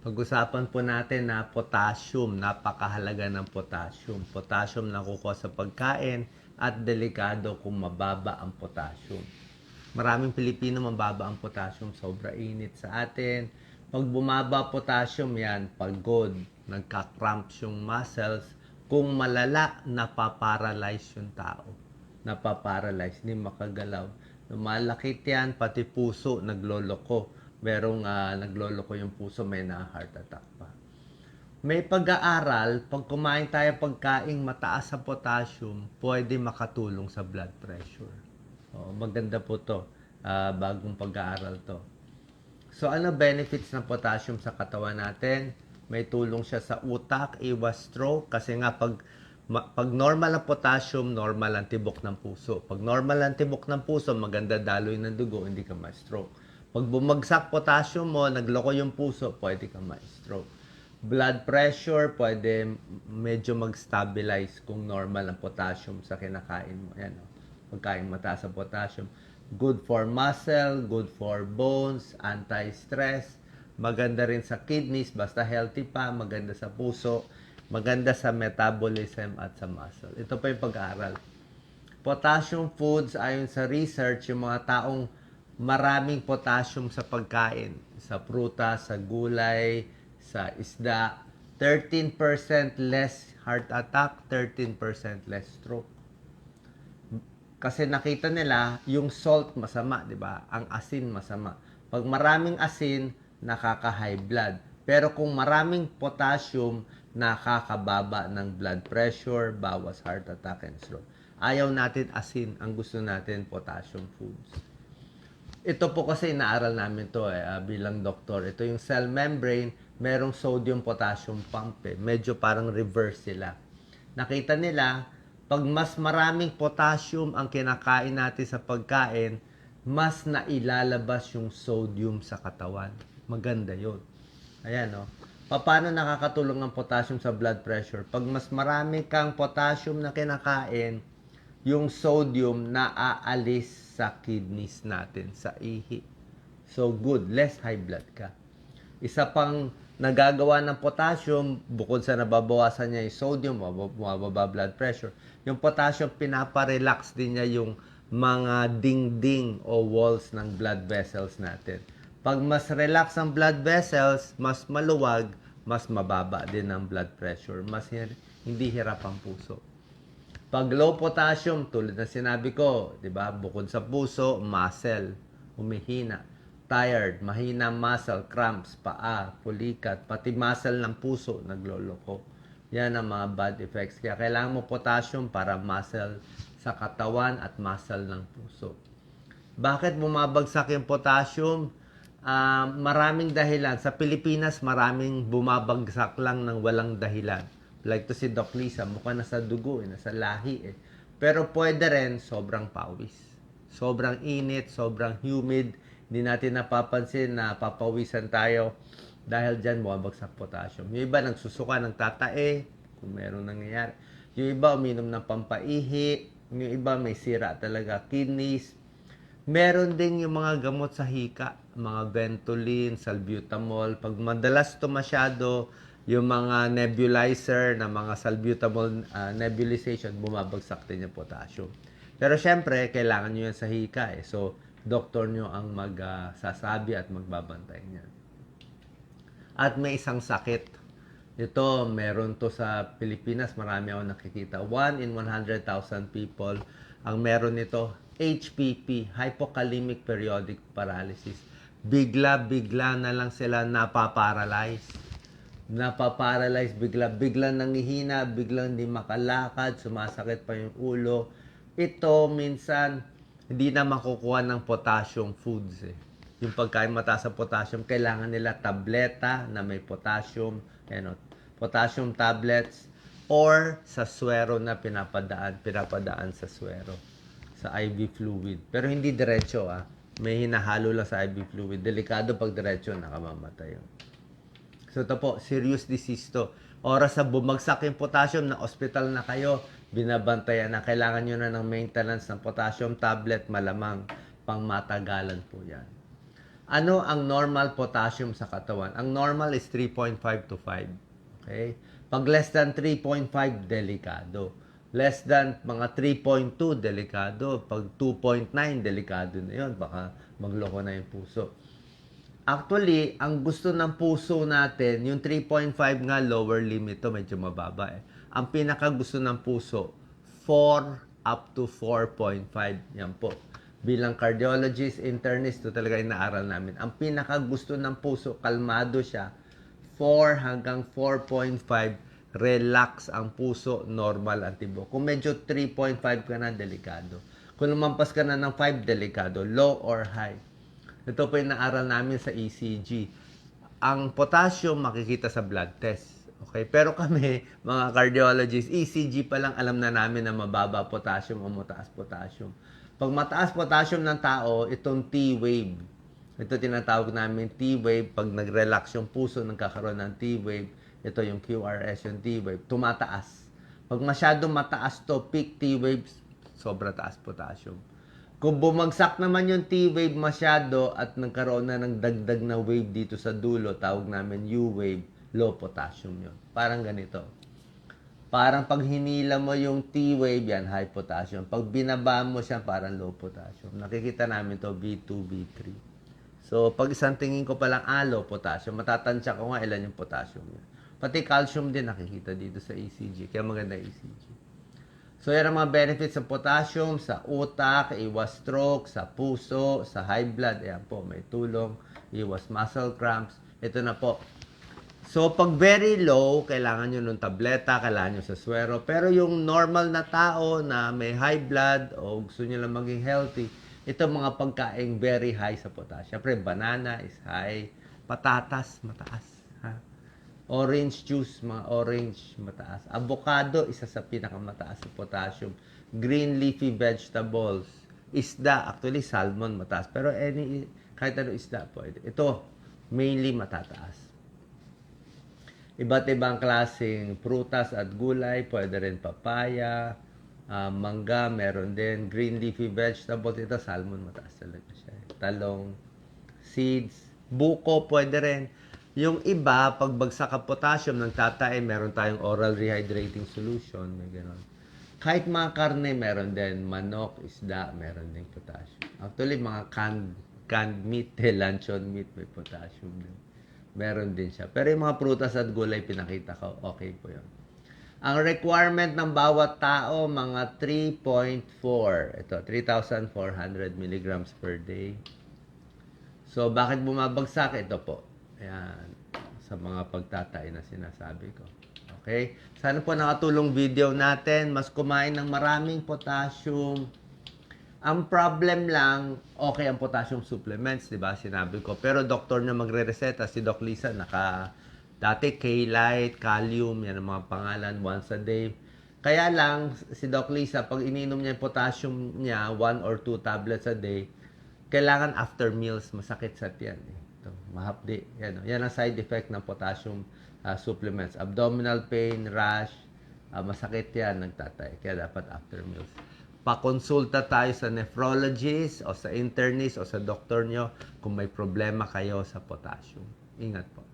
Pag-usapan po natin na potassium, napakahalaga ng potassium. Potassium na kukuha sa pagkain at delikado kung mababa ang potassium. Maraming Pilipino mababa ang potassium, sobra init sa atin. Pag bumaba potassium yan, pagod, nagka-cramps yung muscles. Kung malala, napaparalyze yung tao. Napaparalyze, hindi makagalaw. Lumalakit yan, pati puso, nagloloko. Merong ah, nagloloko yung puso, may na-heart attack pa. May pag-aaral, pag kumain tayo pagkaing mataas sa potassium, pwede makatulong sa blood pressure. Oo, maganda po to. Ah, bagong pag-aaral to. So, ano benefits ng potassium sa katawan natin? May tulong siya sa utak, iwas stroke, kasi nga pag, ma- pag normal ang potassium, normal ang tibok ng puso. Pag normal ang tibok ng puso, maganda daloy ng dugo, hindi ka ma-stroke. Pag bumagsak potassium mo, nagloko yung puso, pwede ka ma-stroke. Blood pressure, pwede medyo mag-stabilize kung normal ang potassium sa kinakain mo. Yan, oh. Pagkain mataas ang potassium. Good for muscle, good for bones, anti-stress. Maganda rin sa kidneys, basta healthy pa, maganda sa puso, maganda sa metabolism at sa muscle. Ito pa yung pag-aaral. Potassium foods, ayon sa research, yung mga taong maraming potassium sa pagkain, sa prutas, sa gulay, sa isda, 13% less heart attack, 13% less stroke. Kasi nakita nila yung salt masama, 'di ba? Ang asin masama. Pag maraming asin, nakaka-high blood. Pero kung maraming potassium, nakakababa ng blood pressure, bawas heart attack and stroke. Ayaw natin asin, ang gusto natin potassium foods. Ito po kasi inaaral namin to eh, ah, bilang doktor. Ito yung cell membrane, merong sodium potassium pump eh. Medyo parang reverse sila. Nakita nila, pag mas maraming potassium ang kinakain natin sa pagkain, mas nailalabas yung sodium sa katawan. Maganda yun. Ayan, no? Paano nakakatulong ang potassium sa blood pressure? Pag mas marami kang potassium na kinakain, yung sodium naaalis sa kidneys natin, sa ihi. So, good. Less high blood ka. Isa pang nagagawa ng potassium, bukod sa nababawasan niya yung sodium, mababa blood pressure, yung potassium, pinaparelax din niya yung mga dingding o walls ng blood vessels natin. Pag mas relax ang blood vessels, mas maluwag, mas mababa din ang blood pressure. Mas hindi hirap ang puso. Pag low potassium, tulad na sinabi ko, 'di ba? Bukod sa puso, muscle, humihina, tired, mahina muscle, cramps, paa, pulikat, pati muscle ng puso nagloloko. Yan ang mga bad effects. Kaya kailangan mo potassium para muscle sa katawan at muscle ng puso. Bakit bumabagsak yung potassium? Ah, maraming dahilan. Sa Pilipinas, maraming bumabagsak lang ng walang dahilan. Like to si Doc Lisa, mukha nasa dugo, eh, nasa lahi eh. Pero pwede rin sobrang pawis. Sobrang init, sobrang humid. Hindi natin napapansin na papawisan tayo dahil dyan bumabagsak potassium. Yung iba nagsusuka ng tatae, kung meron nangyayari. Yung iba uminom ng pampaihi. Yung iba may sira talaga kidneys. Meron din yung mga gamot sa hika, mga Ventolin, Salbutamol. Pag madalas to masyado, yung mga nebulizer na mga salbutamol ah, nebulization, bumabagsak din yung potassium. Pero syempre, kailangan nyo yan sa hika eh. So, doktor nyo ang magsasabi at magbabantay niyan. At may isang sakit. Ito, meron to sa Pilipinas, marami ako nakikita. One in 100,000 people ang meron nito, HPP, Hypokalemic Periodic Paralysis. Bigla-bigla na lang sila napaparalyze. Napaparalyze, bigla-bigla nangihina, biglang hindi makalakad, sumasakit pa yung ulo. Ito, minsan, hindi na makukuha ng potassium foods eh yung pagkain mataas sa potassium, kailangan nila tableta na may potassium, ano, potassium tablets, or sa swero na pinapadaan, pinapadaan sa swero, sa IV fluid. Pero hindi diretso ah. May hinahalo lang sa IV fluid. Delikado pag diretso, nakamamatay yun. So ito po, serious disease to. Oras sa bumagsak yung potassium, na hospital na kayo, binabantayan na kailangan nyo na ng maintenance ng potassium tablet, malamang pang matagalan po yan. Ano ang normal potassium sa katawan? Ang normal is 3.5 to 5. Okay? Pag less than 3.5, delikado. Less than mga 3.2, delikado. Pag 2.9, delikado na yun. Baka magloko na yung puso. Actually, ang gusto ng puso natin, yung 3.5 nga lower limit to, medyo mababa eh. Ang pinaka gusto ng puso, 4 up to 4.5. Yan po. Bilang cardiologist, internist, ito talaga inaaral namin. Ang pinaka gusto ng puso, kalmado siya, 4 hanggang 4.5, relax ang puso, normal ang tibok. Kung medyo 3.5 ka na, delikado. Kung lumampas ka na ng 5, delikado. Low or high. Ito po yung naaral namin sa ECG. Ang potassium makikita sa blood test. Okay? Pero kami, mga cardiologists, ECG pa lang alam na namin na mababa potassium o mataas potassium. Pag mataas potassium ng tao, itong T-wave. Ito tinatawag namin T-wave. Pag nag-relax yung puso, nagkakaroon ng T-wave. Ito yung QRS, yung T-wave. Tumataas. Pag masyadong mataas to, peak T-waves, sobra taas potassium. Kung bumagsak naman yung T-wave masyado at nagkaroon na ng dagdag na wave dito sa dulo, tawag namin U-wave, low potassium yun. Parang ganito. Parang pag hinila mo yung T-wave, yan, high potassium. Pag binaba mo siya, parang low potassium. Nakikita namin to B2, B3. So, pag isang tingin ko palang, ah, low potassium, matatansya ko nga ilan yung potassium niya. Pati calcium din nakikita dito sa ECG. Kaya maganda ECG. So, yan ang mga benefits ng potassium sa utak, iwas stroke, sa puso, sa high blood. Ayan po, may tulong. Iwas muscle cramps. Ito na po. So, pag very low, kailangan nyo ng tableta, kailangan nyo sa swero. Pero yung normal na tao na may high blood o gusto nyo lang maging healthy, ito mga pagkaing very high sa potassium. Siyempre, banana is high. Patatas, mataas. Orange juice, mga orange, mataas. Avocado, isa sa pinakamataas sa potassium. Green leafy vegetables. Isda, actually salmon mataas. Pero any, kahit ano isda pwede. Ito, mainly matataas. Iba't ibang klaseng prutas at gulay, pwede rin papaya, ah, mangga, meron din. Green leafy vegetables, ito salmon, mataas talaga siya. Talong, seeds, buko, pwede rin. Yung iba, pag bagsak ang potassium ng tatay, meron tayong oral rehydrating solution, may gano'n. Kahit mga karne, meron din. Manok, isda, meron din potassium. Actually, mga canned, canned meat, luncheon meat, may potassium din. Meron din siya. Pero yung mga prutas at gulay, pinakita ko, okay po yun. Ang requirement ng bawat tao, mga 3.4. Ito, 3,400 milligrams per day. So, bakit bumabagsak? Ito po. Ayan. Sa mga pagtatay na sinasabi ko. Okay? Sana po nakatulong video natin. Mas kumain ng maraming potassium. Ang problem lang, okay ang potassium supplements, di ba? Sinabi ko. Pero doktor na magre-reseta, si Doc Lisa, naka, dati K-Lite, Kalium, yan ang mga pangalan, once a day. Kaya lang, si Doc Lisa, pag ininom niya yung potassium niya, one or two tablets a day, kailangan after meals, masakit sa tiyan. Eh. Mahapdi. Yan, oh. yan ang side effect ng potassium ah, supplements. Abdominal pain, rash, ah, masakit yan, nagtatay. Kaya dapat after meals pakonsulta tayo sa nephrologist o sa internist o sa doktor nyo kung may problema kayo sa potassium. Ingat po.